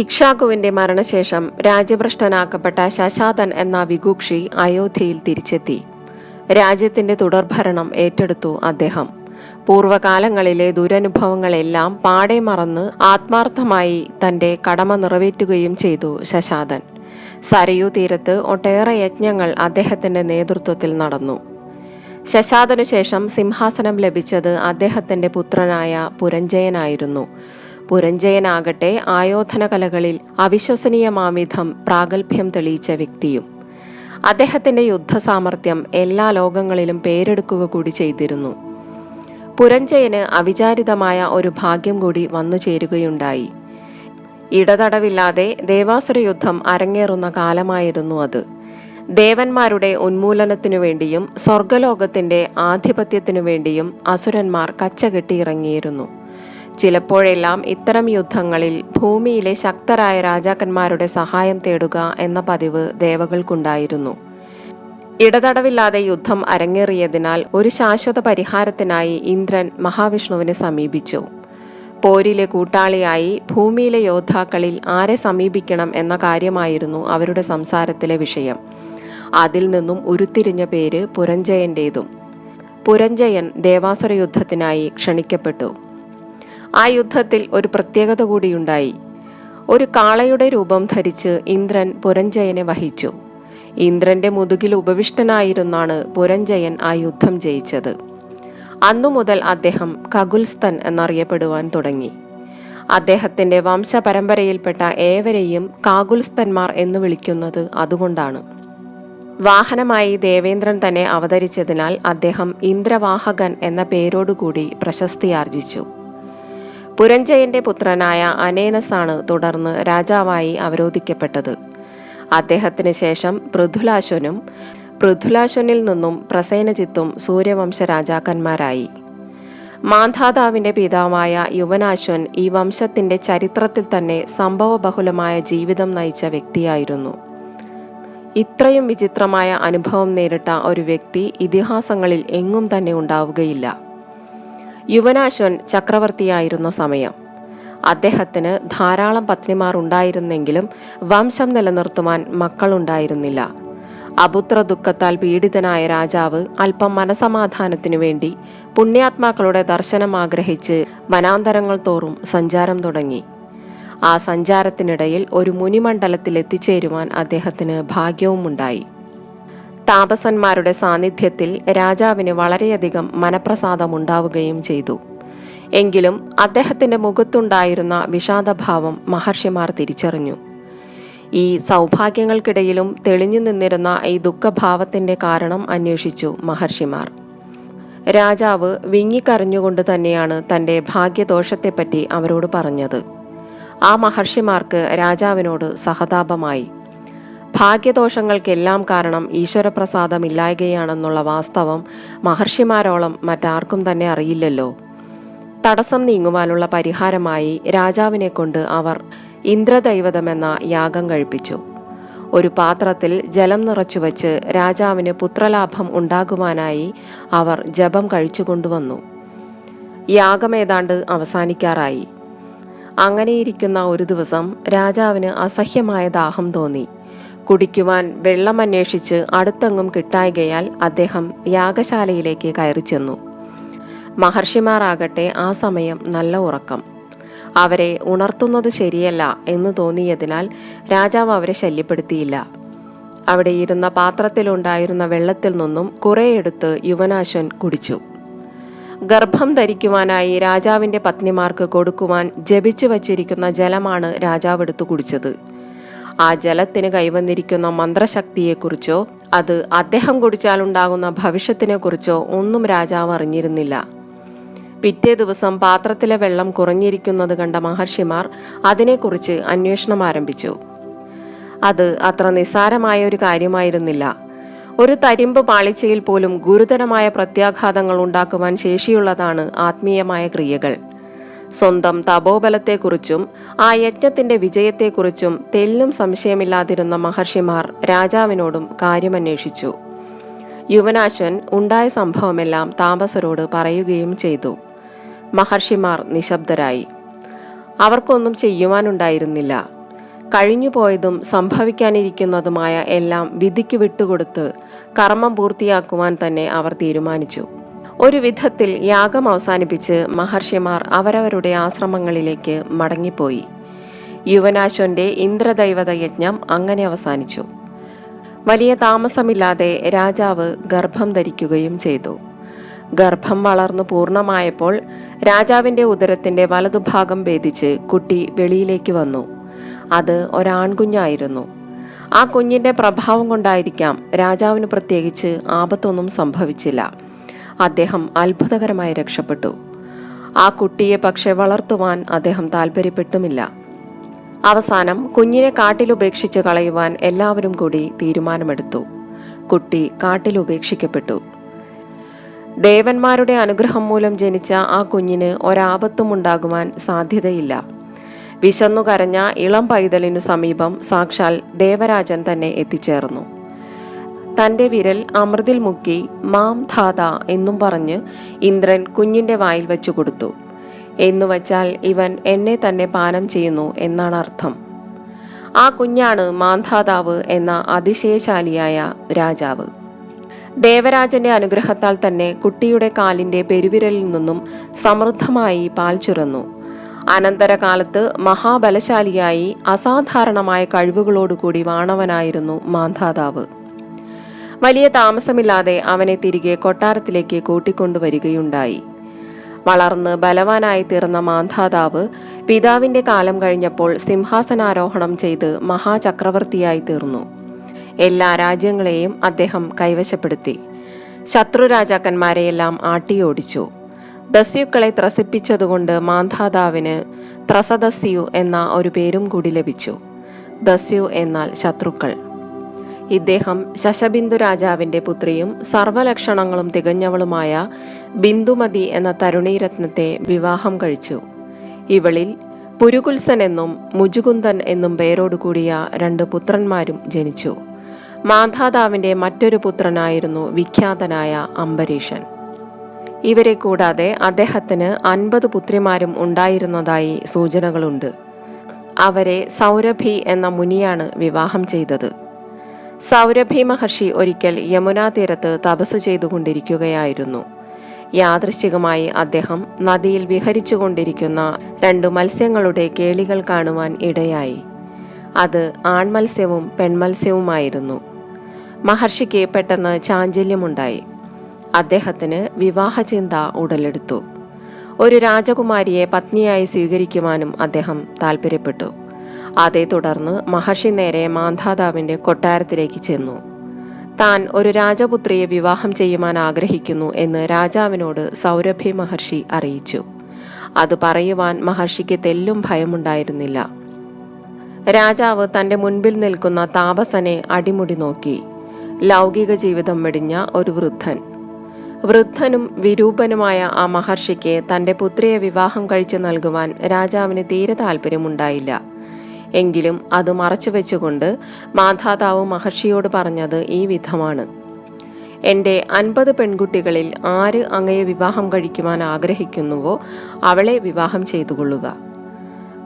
ഇക്ഷാകുവിന്റെ മരണശേഷം രാജ്യഭ്രഷ്ടനാക്കപ്പെട്ട ശശാതൻ എന്ന വികൂക്ഷി അയോധ്യയിൽ തിരിച്ചെത്തി. രാജ്യത്തിന്റെ തുടർഭരണം ഏറ്റെടുത്തു അദ്ദേഹം. പൂർവകാലങ്ങളിലെ ദുരനുഭവങ്ങളെല്ലാം പാടെ മറന്ന് ആത്മാർത്ഥമായി തന്റെ കടമ നിറവേറ്റുകയും ചെയ്തു ശശാതൻ. സരയൂ തീരത്ത് ഒട്ടേറെ യജ്ഞങ്ങൾ അദ്ദേഹത്തിന്റെ നേതൃത്വത്തിൽ നടന്നു. ശശാതനു ശേഷം സിംഹാസനം ലഭിച്ചത് അദ്ദേഹത്തിന്റെ പുത്രനായ പുരഞ്ജയനായിരുന്നു. പുരഞ്ജയനാകട്ടെ ആയോധന കലകളിൽ അവിശ്വസനീയമാമിധം പ്രാഗൽഭ്യം തെളിയിച്ച വ്യക്തിയും. അദ്ദേഹത്തിന്റെ യുദ്ധസാമർഥ്യം എല്ലാ ലോകങ്ങളിലും പേരെടുക്കുക കൂടി ചെയ്തിരുന്നു. പുരഞ്ജയന് അവിചാരിതമായ ഒരു ഭാഗ്യം കൂടി വന്നു ചേരുകയുണ്ടായി. ഇടതടവില്ലാതെ ദേവാസുര യുദ്ധം അരങ്ങേറുന്ന കാലമായിരുന്നു അത്. ദേവന്മാരുടെ ഉന്മൂലനത്തിനു വേണ്ടിയും സ്വർഗലോകത്തിന്റെ ആധിപത്യത്തിനു വേണ്ടിയും അസുരന്മാർ കച്ചകെട്ടിയിറങ്ങിയിരുന്നു ചിലപ്പോഴെല്ലാം ഇത്തരം യുദ്ധങ്ങളിൽ ഭൂമിയിലെ ശക്തരായ രാജാക്കന്മാരുടെ സഹായം തേടുക എന്ന പതിവ് ദേവകൾക്കുണ്ടായിരുന്നു. ഇടതടവില്ലാതെ യുദ്ധം അരങ്ങേറിയതിനാൽ ഒരു ശാശ്വത പരിഹാരത്തിനായി ഇന്ദ്രൻ മഹാവിഷ്ണുവിനെ സമീപിച്ചു. പോരിലെ കൂട്ടാളിയായി ഭൂമിയിലെ യോദ്ധാക്കളിൽ ആരെ സമീപിക്കണം എന്ന കാര്യമായിരുന്നു അവരുടെ സംസാരത്തിലെ വിഷയം. അതിൽ നിന്നും ഉരുത്തിരിഞ്ഞ പേര് പുരഞ്ജയന്റേതും പുരഞ്ജയൻ ദേവാസുര യുദ്ധത്തിനായി ക്ഷണിക്കപ്പെട്ടു. ആ യുദ്ധത്തിൽ ഒരു പ്രത്യേകത കൂടിയുണ്ടായി ഒരു കാളയുടെ രൂപം ധരിച്ച് ഇന്ദ്രൻ പുരഞ്ജയനെ വഹിച്ചു. ഇന്ദ്രന്റെ മുതുകിൽ ഉപവിഷ്ടനായിരുന്നാണ് പുരഞ്ജയൻ ആ യുദ്ധം ജയിച്ചത്. അന്നു മുതൽ അദ്ദേഹം കകുൽസ്തൻ എന്നറിയപ്പെടുവാൻ തുടങ്ങി. അദ്ദേഹത്തിന്റെ വംശപരമ്പരയിൽപ്പെട്ട ഏവരെയും കാകുൽസ്തന്മാർ എന്ന് വിളിക്കുന്നത് അതുകൊണ്ടാണ്. വാഹനമായി ദേവേന്ദ്രൻ തന്നെ അവതരിച്ചതിനാൽ അദ്ദേഹം ഇന്ദ്രവാഹകൻ എന്ന പേരോടുകൂടി പ്രശസ്തിയാർജിച്ചു പുരഞ്ജയന്റെ പുത്രനായ അനേനസാണ് തുടർന്ന് രാജാവായി അവരോധിക്കപ്പെട്ടത്. അദ്ദേഹത്തിന് ശേഷം പൃഥുലാശ്വനും പൃഥുലാശ്വനിൽ നിന്നും പ്രസേനജിത്തും സൂര്യവംശ രാജാക്കന്മാരായി മാന്ധാതാവിന്റെ പിതാവായ യുവനാശ്വൻ ഈ വംശത്തിന്റെ ചരിത്രത്തിൽ തന്നെ സംഭവബഹുലമായ ജീവിതം നയിച്ച വ്യക്തിയായിരുന്നു. ഇത്രയും വിചിത്രമായ അനുഭവം നേരിട്ട ഒരു വ്യക്തി ഇതിഹാസങ്ങളിൽ എങ്ങും തന്നെ ഉണ്ടാവുകയില്ല. യുവനാശ്വൻ ചക്രവർത്തിയായിരുന്ന സമയം. അദ്ദേഹത്തിന് ധാരാളം പത്നിമാർ ഉണ്ടായിരുന്നെങ്കിലും വംശം നിലനിർത്തുവാൻ മക്കളുണ്ടായിരുന്നില്ല. അപുത്ര ദുഃഖത്താൽ പീഡിതനായ രാജാവ് അല്പം മനസമാധാനത്തിനു വേണ്ടി പുണ്യാത്മാക്കളുടെ ദർശനം ആഗ്രഹിച്ച് വനാന്തരങ്ങൾ തോറും സഞ്ചാരം തുടങ്ങി. ആ സഞ്ചാരത്തിനിടയിൽ ഒരു മുനിമണ്ഡലത്തിൽ എത്തിച്ചേരുവാൻ അദ്ദേഹത്തിന് ഭാഗ്യവുമുണ്ടായി. താപസന്മാരുടെ സാന്നിധ്യത്തിൽ രാജാവിന് വളരെയധികം മനപ്രസാദമുണ്ടാവുകയും ചെയ്തു. എങ്കിലും അദ്ദേഹത്തിന്റെ മുഖത്തുണ്ടായിരുന്ന വിഷാദഭാവം മഹർഷിമാർ തിരിച്ചറിഞ്ഞു. ഈ സൗഭാഗ്യങ്ങൾക്കിടയിലും തെളിഞ്ഞു നിന്നിരുന്ന ഈ ദുഃഖഭാവത്തിന്റെ കാരണം അന്വേഷിച്ചു മഹർഷിമാർ. രാജാവ് വിങ്ങിക്കരഞ്ഞുകൊണ്ട് തന്നെയാണ് തന്റെ ഭാഗ്യദോഷത്തെപ്പറ്റി അവരോട് പറഞ്ഞത്. ആ മഹർഷിമാർക്ക് രാജാവിനോട് സഹതാപമായി. ഭാഗ്യദോഷങ്ങൾക്കെല്ലാം കാരണം ഈശ്വരപ്രസാദമില്ലായകയാണെന്നുള്ള വാസ്തവം മഹർഷിമാരോളം മറ്റാർക്കും തന്നെ അറിയില്ലല്ലോ. തടസ്സം നീങ്ങുവാനുള്ള പരിഹാരമായി രാജാവിനെ കൊണ്ട് അവർ ഇന്ദ്രദൈവതമെന്ന യാഗം കഴിപ്പിച്ചു. ഒരു പാത്രത്തിൽ ജലം നിറച്ചു വച്ച് രാജാവിന് പുത്രലാഭം ഉണ്ടാകുവാനായി അവർ ജപം കഴിച്ചു കൊണ്ടുവന്നു യാഗം ഏതാണ്ട് അവസാനിക്കാറായി. അങ്ങനെയിരിക്കുന്ന ഒരു ദിവസം രാജാവിന് അസഹ്യമായ ദാഹം തോന്നി. കുടിക്കുവാൻ വെള്ളം അന്വേഷിച്ച് അടുത്തെങ്ങും കിട്ടായികയാൽ അദ്ദേഹം യാഗശാലയിലേക്ക് കയറി ചെന്നു. മഹർഷിമാരാകട്ടെ ആ സമയം നല്ല ഉറക്കം. അവരെ ഉണർത്തുന്നത് ശരിയല്ല എന്ന് തോന്നിയതിനാൽ രാജാവ് അവരെ ശല്യപ്പെടുത്തിയില്ല. അവിടെ ഇരുന്ന പാത്രത്തിലുണ്ടായിരുന്ന വെള്ളത്തിൽ നിന്നും കുറേയെടുത്ത് യുവനാശ്വൻ കുടിച്ചു. ഗർഭം ധരിക്കുവാനായി രാജാവിന്റെ പത്നിമാർക്ക് കൊടുക്കുവാൻ ജപിച്ചു വച്ചിരിക്കുന്ന ജലമാണ് രാജാവ് എടുത്തു കുടിച്ചത്. ആ ജലത്തിന് കൈവന്നിരിക്കുന്ന മന്ത്രശക്തിയെക്കുറിച്ചോ അത് അദ്ദേഹം കുടിച്ചാലുണ്ടാകുന്ന ഭവിഷ്യത്തിനെക്കുറിച്ചോ ഒന്നും രാജാവ് അറിഞ്ഞിരുന്നില്ല. പിറ്റേ ദിവസം പാത്രത്തിലെ വെള്ളം കുറഞ്ഞിരിക്കുന്നത് കണ്ട മഹർഷിമാർ അതിനെക്കുറിച്ച് അന്വേഷണം ആരംഭിച്ചു. അത് അത്ര നിസ്സാരമായ ഒരു കാര്യമായിരുന്നില്ല. ഒരു തരിമ്പ് പാളിച്ചയിൽ പോലും ഗുരുതരമായ പ്രത്യാഘാതങ്ങൾ ഉണ്ടാക്കുവാൻ ശേഷിയുള്ളതാണ് ആത്മീയമായ ക്രിയകൾ. സ്വന്തം തപോബലത്തെക്കുറിച്ചും ആ യജ്ഞത്തിന്റെ വിജയത്തെക്കുറിച്ചും തെല്ലും സംശയമില്ലാതിരുന്ന മഹർഷിമാർ രാജാവിനോടും കാര്യമന്വേഷിച്ചു. യുവനാശ്വൻ ഉണ്ടായ സംഭവമെല്ലാം താമസരോട് പറയുകയും ചെയ്തു. മഹർഷിമാർ നിശബ്ദരായി. അവർക്കൊന്നും ചെയ്യുവാനുണ്ടായിരുന്നില്ല. കഴിഞ്ഞുപോയതും സംഭവിക്കാനിരിക്കുന്നതുമായ എല്ലാം വിധിക്ക് വിട്ടുകൊടുത്ത് കർമ്മം പൂർത്തിയാക്കുവാൻ തന്നെ അവർ തീരുമാനിച്ചു. ഒരു വിധത്തിൽ യാഗം അവസാനിപ്പിച്ച് മഹർഷിമാർ അവരവരുടെ ആശ്രമങ്ങളിലേക്ക് മടങ്ങിപ്പോയി. യുവനാശ്വന്റെ ഇന്ദ്രദൈവത യജ്ഞം അങ്ങനെ അവസാനിച്ചു. വലിയ താമസമില്ലാതെ രാജാവ് ഗർഭം ധരിക്കുകയും ചെയ്തു. ഗർഭം വളർന്നു പൂർണമായപ്പോൾ രാജാവിന്റെ ഉദരത്തിന്റെ വലതുഭാഗം ഭേദിച്ച് കുട്ടി വെളിയിലേക്ക് വന്നു. അത് ഒരാൺകുഞ്ഞായിരുന്നു. ആ കുഞ്ഞിന്റെ പ്രഭാവം കൊണ്ടായിരിക്കാം രാജാവിന് പ്രത്യേകിച്ച് ആപത്തൊന്നും സംഭവിച്ചില്ല. അദ്ദേഹം അത്ഭുതകരമായി രക്ഷപ്പെട്ടു. ആ കുട്ടിയെ പക്ഷെ വളർത്തുവാൻ അദ്ദേഹം താല്പര്യപ്പെട്ടുമില്ല അവസാനം കുഞ്ഞിനെ കാട്ടിലുപേക്ഷിച്ച് കളയുവാൻ എല്ലാവരും കൂടി തീരുമാനമെടുത്തു. കുട്ടി കാട്ടിലുപേക്ഷിക്കപ്പെട്ടു ദേവന്മാരുടെ അനുഗ്രഹം മൂലം ജനിച്ച ആ കുഞ്ഞിന് ഒരാപത്തും ഉണ്ടാകുവാൻ സാധ്യതയില്ല. വിശന്നു കരഞ്ഞ ഇളം പൈതലിനു സമീപം സാക്ഷാൽ ദേവരാജൻ തന്നെ എത്തിച്ചേർന്നു. തന്റെ വിരൽ അമൃതിൽ മുക്കി മാം ധാത എന്നും പറഞ്ഞ് ഇന്ദ്രൻ കുഞ്ഞിന്റെ വായിൽ വെച്ചു കൊടുത്തു. എന്നുവച്ചാൽ ഇവൻ എന്നെ തന്നെ പാനം ചെയ്യുന്നു എന്നാണ് അർത്ഥം. ആ കുഞ്ഞാണ് മാന്ധാതാവ് എന്ന അതിശയശാലിയായ രാജാവ്. ദേവരാജന്റെ അനുഗ്രഹത്താൽ തന്നെ കുട്ടിയുടെ കാലിന്റെ പെരുവിരലിൽ നിന്നും സമൃദ്ധമായി പാൽ ചുരന്നു അനന്തരകാലത്ത് മഹാബലശാലിയായി അസാധാരണമായ കഴിവുകളോടുകൂടി വാണവനായിരുന്നു മാന്ധാതാവ് വലിയ താമസമില്ലാതെ അവനെ തിരികെ കൊട്ടാരത്തിലേക്ക് കൂട്ടിക്കൊണ്ടുവരികയുണ്ടായി. വളർന്ന് ബലവാനായി തീർന്ന മാന്ധാതാവ് പിതാവിന്റെ കാലം കഴിഞ്ഞപ്പോൾ സിംഹാസനാരോഹണം ചെയ്ത് മഹാചക്രവർത്തിയായി തീർന്നു. എല്ലാ രാജ്യങ്ങളെയും അദ്ദേഹം കൈവശപ്പെടുത്തി. ശത്രു രാജാക്കന്മാരെയെല്ലാം ആട്ടിയോടിച്ചു. ദസ്യുക്കളെ ത്രസിപ്പിച്ചതുകൊണ്ട് മാന്ധാതാവിന് ത്രസദസ്യു എന്ന ഒരു പേരും കൂടി ലഭിച്ചു. ദസ്യു എന്നാൽ ശത്രുക്കൾ. ഇദ്ദേഹം ശശബിന്ദു രാജാവിന്റെ പുത്രിയും സർവലക്ഷണങ്ങളും തികഞ്ഞവളുമായ ബിന്ദുമതി എന്ന തരുണീരത്നത്തെ വിവാഹം കഴിച്ചു. ഇവളിൽ പുരുകുൽസൻ എന്നും മുജുകുന്ദൻ എന്നും പേരോടുകൂടിയ രണ്ട് പുത്രന്മാരും ജനിച്ചു. മാധാതാവിന്റെ മറ്റൊരു പുത്രനായിരുന്നു വിഖ്യാതനായ അംബരീഷൻ. ഇവരെ കൂടാതെ അദ്ദേഹത്തിന് അൻപത് പുത്രിമാരും ഉണ്ടായിരുന്നതായി സൂചനകളുണ്ട്. അവരെ സൗരഭി എന്ന മുനിയാണ് വിവാഹം ചെയ്തത്. സൗരഭി മഹർഷി ഒരിക്കൽ യമുനാ തീരത്ത് തപസ് ചെയ്തുകൊണ്ടിരിക്കുകയായിരുന്നു. യാദൃശ്ചികമായി അദ്ദേഹം നദിയിൽ വിഹരിച്ചുകൊണ്ടിരിക്കുന്ന രണ്ടു മത്സ്യങ്ങളുടെ കേളികൾ കാണുവാൻ ഇടയായി. അത് ആൺമത്സ്യവും പെൺമത്സ്യവുമായിരുന്നു. മഹർഷിക്ക് പെട്ടെന്ന് ചാഞ്ചല്യമുണ്ടായി. അദ്ദേഹത്തിന് വിവാഹചിന്ത ഉടലെടുത്തു. ഒരു രാജകുമാരിയെ പത്നിയായി സ്വീകരിക്കുവാനും അദ്ദേഹം താൽപ്പര്യപ്പെട്ടു. അതേ തുടർന്ന് മഹർഷി നേരെ മാന്ധാതാവിന്റെ കൊട്ടാരത്തിലേക്ക് ചെന്നു. താൻ ഒരു രാജപുത്രിയെ വിവാഹം ചെയ്യുവാൻ ആഗ്രഹിക്കുന്നു എന്ന് രാജാവിനോട് സൗരഭി മഹർഷി അറിയിച്ചു. അത് പറയുവാൻ മഹർഷിക്ക് തെല്ലും ഭയമുണ്ടായിരുന്നില്ല. രാജാവ് തന്റെ മുൻപിൽ നിൽക്കുന്ന താപസനെ അടിമുടി നോക്കി. ലൗകിക ജീവിതം വെടിഞ്ഞ ഒരു വൃദ്ധൻ. വൃദ്ധനും വിരൂപനുമായ ആ മഹർഷിക്ക് തന്റെ പുത്രിയെ വിവാഹം കഴിച്ചു നൽകുവാൻ രാജാവിന് തീരെ താല്പര്യമുണ്ടായില്ല. എങ്കിലും അത് മറച്ചു വെച്ചുകൊണ്ട് മാധാതാവ് മഹർഷിയോട് പറഞ്ഞത് ഈ വിധമാണ്. എന്റെ അൻപത് പെൺകുട്ടികളിൽ ആര് അങ്ങയെ വിവാഹം കഴിക്കുവാൻ ആഗ്രഹിക്കുന്നുവോ അവളെ വിവാഹം ചെയ്തുകൊള്ളുക.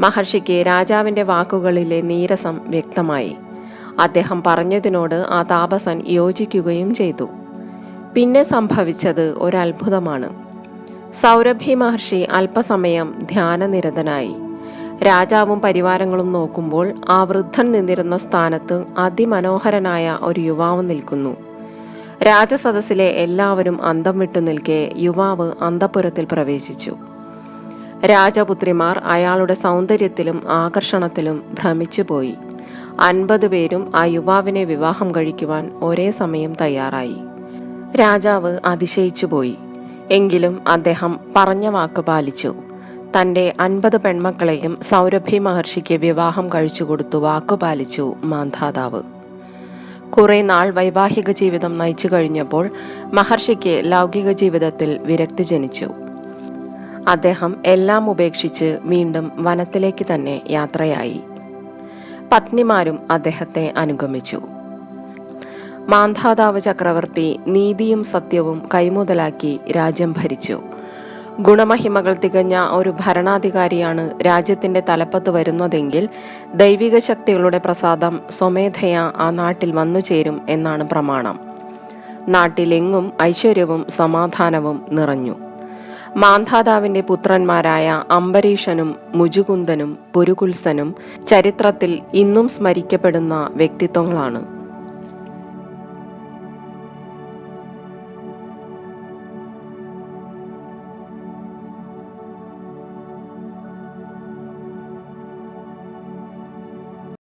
മഹർഷിക്ക് രാജാവിന്റെ വാക്കുകളിലെ നീരസം വ്യക്തമായി. അദ്ദേഹം പറഞ്ഞതിനോട് ആ താപസൻ യോജിക്കുകയും ചെയ്തു. പിന്നെ സംഭവിച്ചത് ഒരത്ഭുതമാണ്. സൗരഭി മഹർഷി അല്പസമയം ധ്യാനനിരതനായി. രാജാവും പരിവാരങ്ങളും നോക്കുമ്പോൾ ആ വൃദ്ധൻ നിന്നിരുന്ന സ്ഥാനത്ത് അതിമനോഹരനായ ഒരു യുവാവ് നിൽക്കുന്നു. രാജസദസ്സിലെ എല്ലാവരും അന്തം വിട്ടു നിൽക്കെ യുവാവ് അന്തപുരത്തിൽ പ്രവേശിച്ചു. രാജപുത്രിമാർ അയാളുടെ സൗന്ദര്യത്തിലും ആകർഷണത്തിലും ഭ്രമിച്ചുപോയി അൻപത് പേരും ആ യുവാവിനെ വിവാഹം കഴിക്കുവാൻ ഒരേ സമയം തയ്യാറായി. രാജാവ് അതിശയിച്ചുപോയി എങ്കിലും അദ്ദേഹം പറഞ്ഞ വാക്ക് പാലിച്ചു. തന്റെ അൻപത് പെൺമക്കളെയും സൗരഭി മഹർഷിക്ക് വിവാഹം കഴിച്ചു കൊടുത്തു വാക്കുപാലിച്ചു മാന്ധാതാവ്. കുറെ നാൾ വൈവാഹിക ജീവിതം നയിച്ചു കഴിഞ്ഞപ്പോൾ മഹർഷിക്ക് ലൗകിക ജീവിതത്തിൽ വിരക്തി ജനിച്ചു. അദ്ദേഹം എല്ലാം ഉപേക്ഷിച്ച് വീണ്ടും വനത്തിലേക്ക് തന്നെ യാത്രയായി. പത്നിമാരും അദ്ദേഹത്തെ അനുഗമിച്ചു. മാന്ധാതാവ് ചക്രവർത്തി നീതിയും സത്യവും കൈമുതലാക്കി രാജ്യം ഭരിച്ചു. ഗുണമഹിമകൾ തികഞ്ഞ ഒരു ഭരണാധികാരിയാണ് രാജ്യത്തിന്റെ തലപ്പത്ത് വരുന്നതെങ്കിൽ ദൈവിക ശക്തികളുടെ പ്രസാദം സ്വമേധയാ ആ നാട്ടിൽ വന്നു ചേരും എന്നാണ് പ്രമാണം. നാട്ടിലെങ്ങും ഐശ്വര്യവും സമാധാനവും നിറഞ്ഞു. മാന്ധാതാവിന്റെ പുത്രന്മാരായ അംബരീഷനും മുജുകുന്ദനും പുരുകുൽസനും ചരിത്രത്തിൽ ഇന്നും സ്മരിക്കപ്പെടുന്ന വ്യക്തിത്വങ്ങളാണ്.